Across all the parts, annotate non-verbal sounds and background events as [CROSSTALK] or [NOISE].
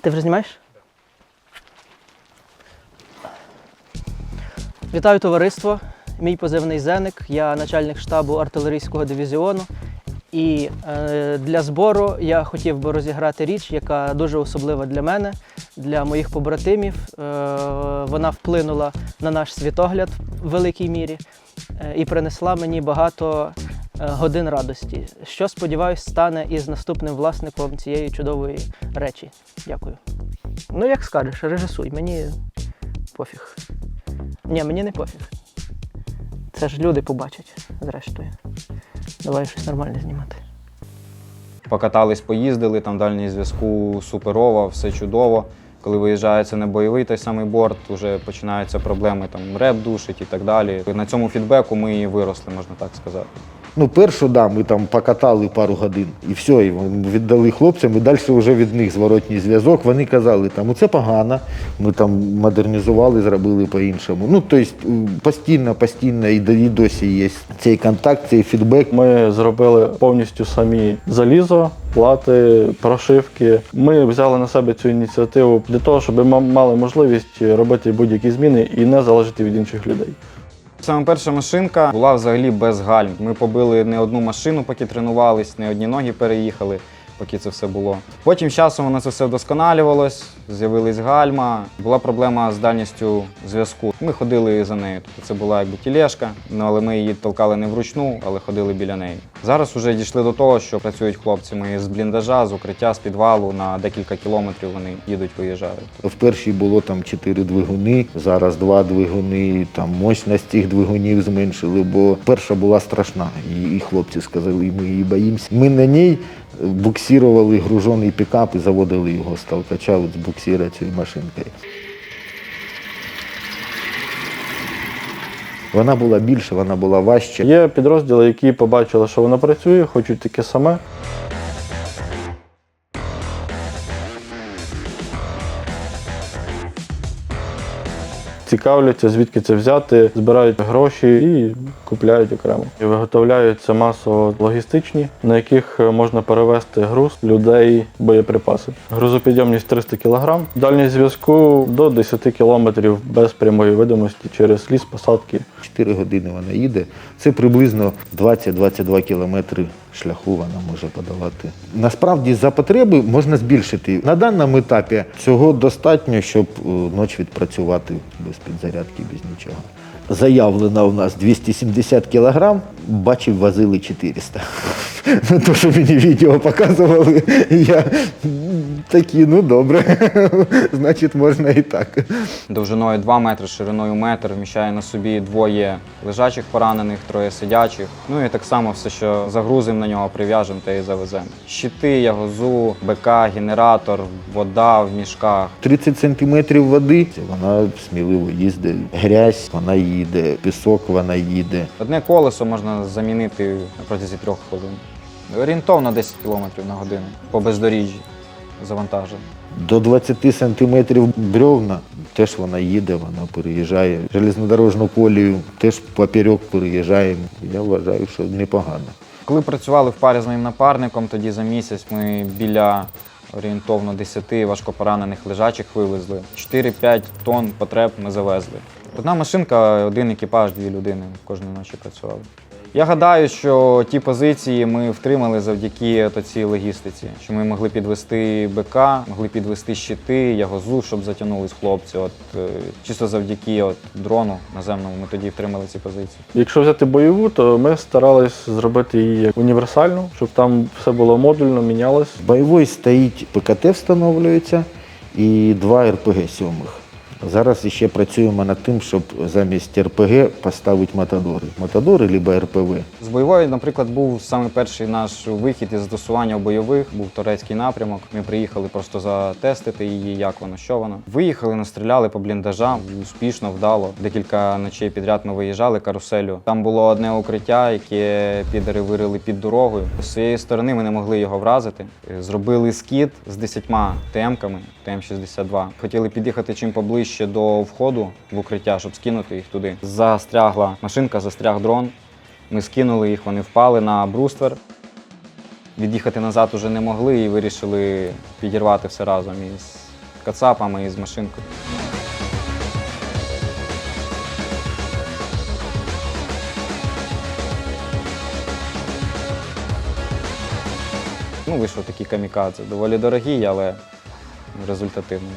Ти вже знімаєш? Вітаю товариство. Мій позивний Зеник. Я начальник штабу артилерійського дивізіону. І е, для збору я хотів би розіграти річ, яка дуже особлива для мене, для моїх побратимів. Е, вона вплинула на наш світогляд в великій мірі е, і принесла мені багато годин радості, що сподіваюсь стане із наступним власником цієї чудової речі. Дякую. Ну, як скажеш, режисуй, мені пофіг. Ні, мені не пофіг. Це ж люди побачать, зрештою. Давай щось нормальне знімати. Покатались, поїздили, там дальній зв'язку суперово, все чудово. Коли виїжджається на бойовий той самий борт, вже починаються проблеми, там реп душить і так далі. На цьому фідбеку ми і виросли, можна так сказати. Ну, першу, да, ми там покатали пару годин і все, і віддали хлопцям, і далі вже від них зворотній зв'язок. Вони казали, там, це погано, ми там модернізували, зробили по-іншому. Ну, тобто постійно, постійно і досі є цей контакт, цей фідбек. Ми зробили повністю самі залізо, плати, прошивки. Ми взяли на себе цю ініціативу для того, щоб ми мали можливість робити будь-які зміни і не залежати від інших людей. Саме перша машинка була взагалі без гальм. Ми побили не одну машину, поки тренувались, не одні ноги переїхали, поки це все було. Потім часом воно це все вдосконалювалось, з'явились гальма. Була проблема з дальністю зв'язку. Ми ходили за нею. Тобто це була якби тілешка, ну, але ми її толкали не вручну, але ходили біля неї. Зараз вже дійшли до того, що працюють хлопці ми з бліндажа, з укриття, з підвалу на декілька кілометрів вони їдуть, виїжджають. В першій було там чотири двигуни, зараз два двигуни, там мощність цих двигунів зменшили, бо перша була страшна. І, хлопці сказали, ми її боїмося. Ми на ній буксирували гружений пікап і заводили його з толкача от з буксіра цією машинкою. Вона була більша, вона була важча. Є підрозділи, які побачили, що воно працює, хочуть таке саме. Цікавляться, звідки це взяти, збирають гроші і купляють окремо. І виготовляються масово логістичні, на яких можна перевезти груз, людей, боєприпаси. Грузопідйомність 300 кг, дальність зв'язку до 10 км без прямої видимості через ліс, посадки. 4 години вона їде. Це приблизно 20-22 кілометри шляху вона може подавати. Насправді за потреби можна збільшити. На даному етапі цього достатньо, щоб е, ніч відпрацювати без підзарядки, без нічого. Заявлено у нас 270 кілограм, бачив, возили 400. Ну, то, що мені відео показували, я такі, ну добре, значить можна і так. Довжиною 2 метри, шириною метр, вміщає на собі двоє лежачих поранених, троє сидячих. Ну і так само все, що загрузимо на нього, прив'яжемо та і завеземо. Щити, ягозу, БК, генератор, вода в мішках. 30 сантиметрів води, вона сміливо їздить. Грязь, вона їде, пісок, вона їде. Одне колесо можна замінити на протязі трьох хвилин. Орієнтовно 10 км на годину по бездоріжжі завантажено. До 20 сантиметрів бревна теж вона їде, вона переїжджає. Железнодорожну колію теж поперек переїжджаємо. Я вважаю, що непогано. Коли працювали в парі з моїм напарником, тоді за місяць ми біля орієнтовно 10 важкопоранених лежачих вивезли. 4-5 тонн потреб ми завезли. Одна машинка, один екіпаж, дві людини кожної ночі працювали. Я гадаю, що ті позиції ми втримали завдяки цій логістиці, що ми могли підвести БК, могли підвести щити, ягозу, щоб затягнулись хлопці. От е, чисто завдяки от дрону наземному ми тоді втримали ці позиції. Якщо взяти бойову, то ми старались зробити її як універсальну, щоб там все було модульно, мінялось. В бойовій стоїть ПКТ встановлюється і два РПГ сьомих. Зараз ще працюємо над тим, щоб замість РПГ поставити матадори. Матадори або РПВ. З бойової, наприклад, був саме перший наш вихід із застосування бойових, був турецький напрямок. Ми приїхали просто затестити її, як воно, що воно. Виїхали, настріляли по бліндажам, успішно, вдало. Декілька ночей підряд ми виїжджали каруселю. Там було одне укриття, яке підери вирили під дорогою. З цієї сторони ми не могли його вразити. Зробили скид з десятьма ТМ-ками, ТМ-62. Хотіли під'їхати чим поближче до входу в укриття, щоб скинути їх туди. Застрягла машинка, застряг дрон. Ми скинули їх, вони впали на бруствер. Від'їхати назад уже не могли і вирішили підірвати все разом із кацапами і з машинкою. Ну, вийшов такий камікадзе. Доволі дорогий, але результативний.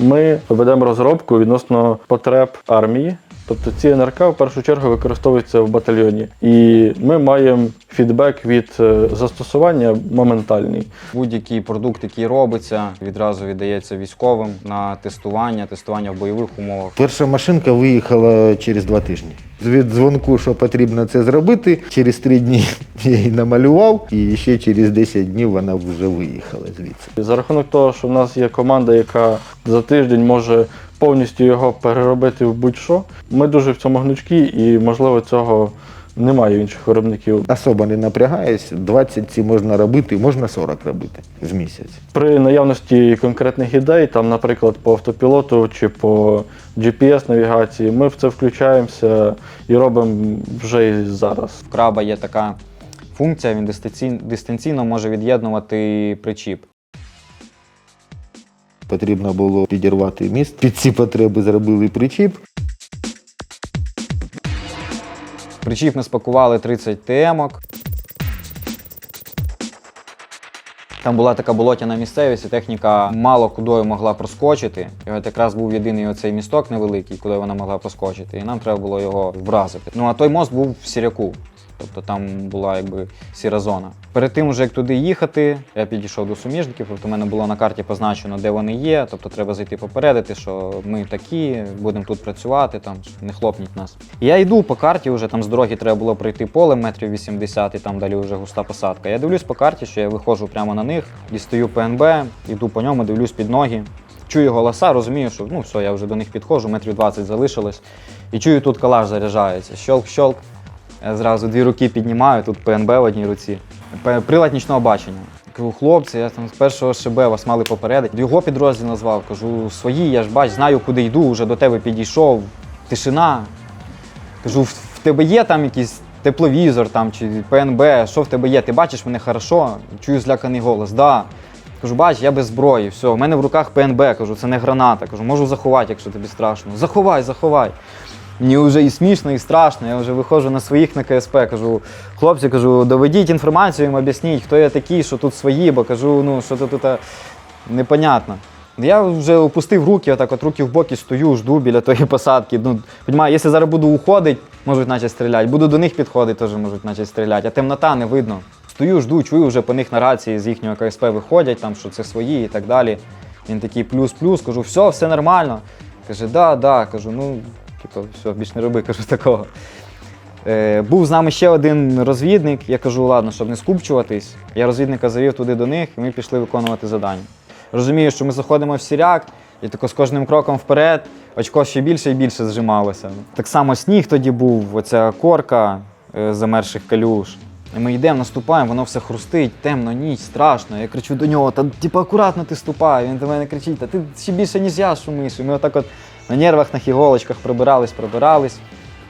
Ми ведемо розробку відносно потреб армії. Тобто ці НРК в першу чергу використовуються в батальйоні. І ми маємо фідбек від е, застосування моментальний. Будь-який продукт, який робиться, відразу віддається військовим на тестування, тестування в бойових умовах. Перша машинка виїхала через два тижні. Від дзвонку, що потрібно це зробити, через три дні [LAUGHS] я її намалював, і ще через 10 днів вона вже виїхала звідси. За рахунок того, що в нас є команда, яка за тиждень може повністю його переробити в будь-що, ми дуже в цьому гнучкі і, можливо, цього немає інших виробників. Особо не напрягаюсь, 20 ці можна робити, можна 40 робити в місяць. При наявності конкретних ідей, там, наприклад, по автопілоту чи по GPS-навігації, ми в це включаємося і робимо вже і зараз. В краба є така функція, він дистанційно, дистанційно може від'єднувати причіп. Потрібно було підірвати міст. Під ці потреби зробили причіп. Причіп ми спакували 30 ТМ-ок. Там була така болотяна місцевість, і техніка мало кудою могла проскочити. І от якраз був єдиний оцей місток невеликий, куди вона могла проскочити, і нам треба було його вразити. Ну а той мост був в Сіряку. Тобто там була якби сіра зона. Перед тим, уже як туди їхати, я підійшов до суміжників, тобто в мене було на карті позначено, де вони є. Тобто треба зайти попередити, що ми такі, будемо тут працювати, там не хлопніть нас. Я йду по карті, вже там з дороги треба було пройти поле метрів 80, і там далі вже густа посадка. Я дивлюсь по карті, що я виходжу прямо на них, дістаю ПНБ, йду по ньому, дивлюсь під ноги. Чую голоса, розумію, що ну все, я вже до них підходжу, метрів 20 залишилось. І чую, тут калаш заряджається. Щолк-щолк. Я зразу дві руки піднімаю, тут ПНБ в одній руці. Прилад нічного бачення. Кажу, хлопці, я там з першого ШБ вас мали попередити. Його підрозділ назвав. Кажу, свої, я ж бач, знаю, куди йду, вже до тебе підійшов. Тишина. Кажу, в в тебе є там якийсь тепловізор там, чи ПНБ, що в тебе є? Ти бачиш мене хорошо? Чую зляканий голос. Да. Кажу, бач, я без зброї, все, в мене в руках ПНБ, кажу, це не граната. Кажу, можу заховати, якщо тобі страшно. Заховай, заховай. Мені вже і смішно, і страшно. Я вже виходжу на своїх на КСП, кажу, хлопці, кажу, доведіть інформацію, їм об'ясніть, хто я такий, що тут свої, бо кажу, ну що тут а, непонятно. Я вже опустив руки, отак от руки в боки стою, жду біля тої посадки. Ну, понімаю, якщо зараз буду уходити, можуть почати стріляти. Буду до них підходити, теж можуть почати стріляти. А темнота не видно. Стою, жду, чую, вже по них на рації з їхнього КСП виходять, там, що це свої і так далі. Він такий плюс-плюс, кажу, все, все нормально. Каже, да, да, кажу, ну, типу, все, більш не роби, кажу такого. Е, був з нами ще один розвідник. Я кажу, ладно, щоб не скупчуватись. Я розвідника завів туди до них, і ми пішли виконувати завдання. Розумію, що ми заходимо в сіряк, і тако з кожним кроком вперед очко ще більше і більше зжималося. Так само сніг тоді був, оця корка е, замерших калюш. І ми йдемо, наступаємо, воно все хрустить, темно, ніч, страшно. Я кричу до нього, та типу акуратно ти ступай. Він до мене кричить, та ти ще більше, ніж я шумиш. І ми отак от на нервах, на іголочках пробирались, пробирались.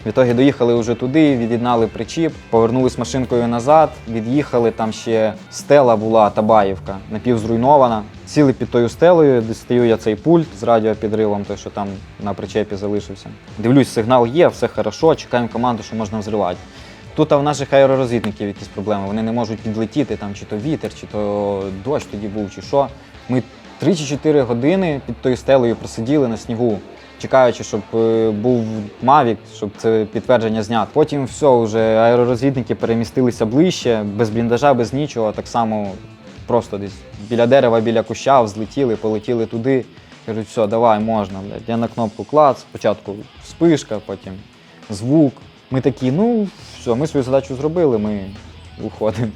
В ітогі доїхали вже туди, від'єднали причіп, повернулись машинкою назад, від'їхали. Там ще стела була Табаївка, напівзруйнована. Сіли під тою стелею, дістаю я цей пульт з радіопідривом, той, що там на причепі залишився. Дивлюсь, сигнал є, все хорошо, чекаємо команду, що можна взривати. Тут а в наших аеророзвідників якісь проблеми. Вони не можуть підлетіти, там чи то вітер, чи то дощ тоді був, чи що. Ми 3 чи 4 години під тою стелею просиділи на снігу, чекаючи, щоб е, був Мавік, щоб це підтвердження зняти. Потім все, вже аеророзвідники перемістилися ближче, без бліндажа, без нічого. Так само просто десь біля дерева, біля куща, взлетіли, полетіли туди. Кажуть, все, давай, можна. Блядь. Я на кнопку клац, спочатку спишка, потім звук. Ми такі, ну все, ми свою задачу зробили, ми виходимо.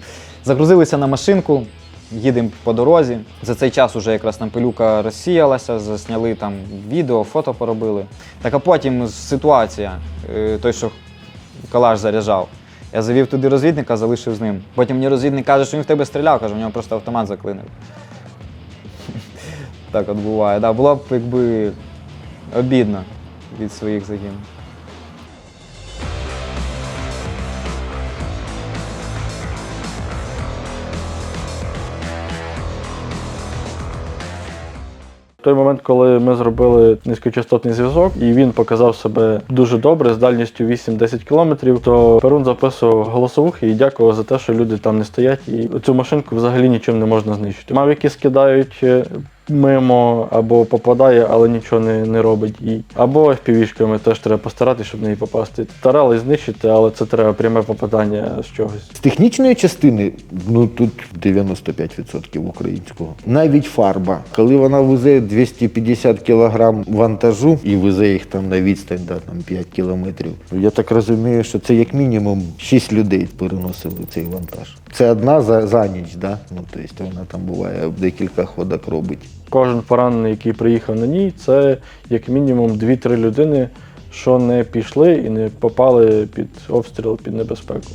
Загрузилися на машинку, їдемо по дорозі. За цей час уже якраз там пилюка розсіялася, засняли там відео, фото поробили. Так а потім ситуація, е, той, що калаш заряджав. Я завів туди розвідника, залишив з ним. Потім мені розвідник каже, що він в тебе стріляв, каже, у нього просто автомат заклинив. Так от буває. Було б якби обідно від своїх загинів. Той момент, коли ми зробили низькочастотний зв'язок, і він показав себе дуже добре з дальністю 8-10 кілометрів, то Перун записував голосовухи і дякував за те, що люди там не стоять, і цю машинку взагалі нічим не можна знищити. Мавіки скидають. Мимо або попадає, але нічого не, не робить. І або FPV-шками теж треба постаратися, щоб в неї попасти. Старались знищити, але це треба пряме попадання з чогось. З технічної частини, ну тут 95% українського. Навіть фарба. Коли вона везе 250 кг вантажу і везе їх там на відстань да, там 5 кілометрів. Я так розумію, що це як мінімум 6 людей переносили цей вантаж. Це одна за, за ніч, да? ну, тобто вона там буває декілька ходок робить. Кожен поранений, який приїхав на ній, це як мінімум 2-3 людини, що не пішли і не попали під обстріл, під небезпеку.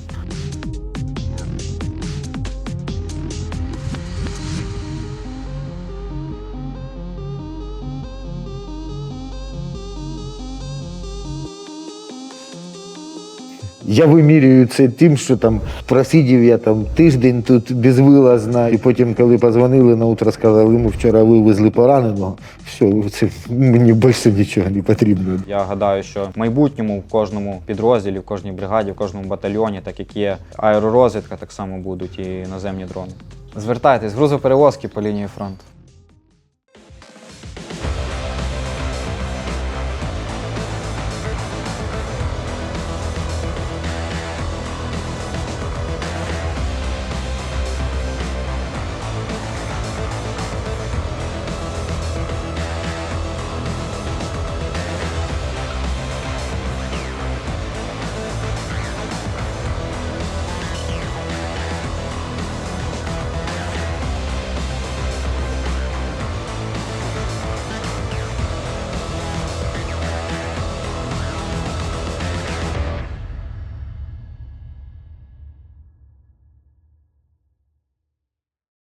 Я вимірюю це тим, що там просидів я там тиждень тут безвилазно, і потім, коли позвонили на утро, сказали, ми вчора вивезли пораненого. Все, це мені більше нічого не потрібно. Я гадаю, що в майбутньому в кожному підрозділі, в кожній бригаді, в кожному батальйоні, так як є аеророзвідка, так само будуть і наземні дрони. Звертайтесь, грузоперевозки по лінії фронту.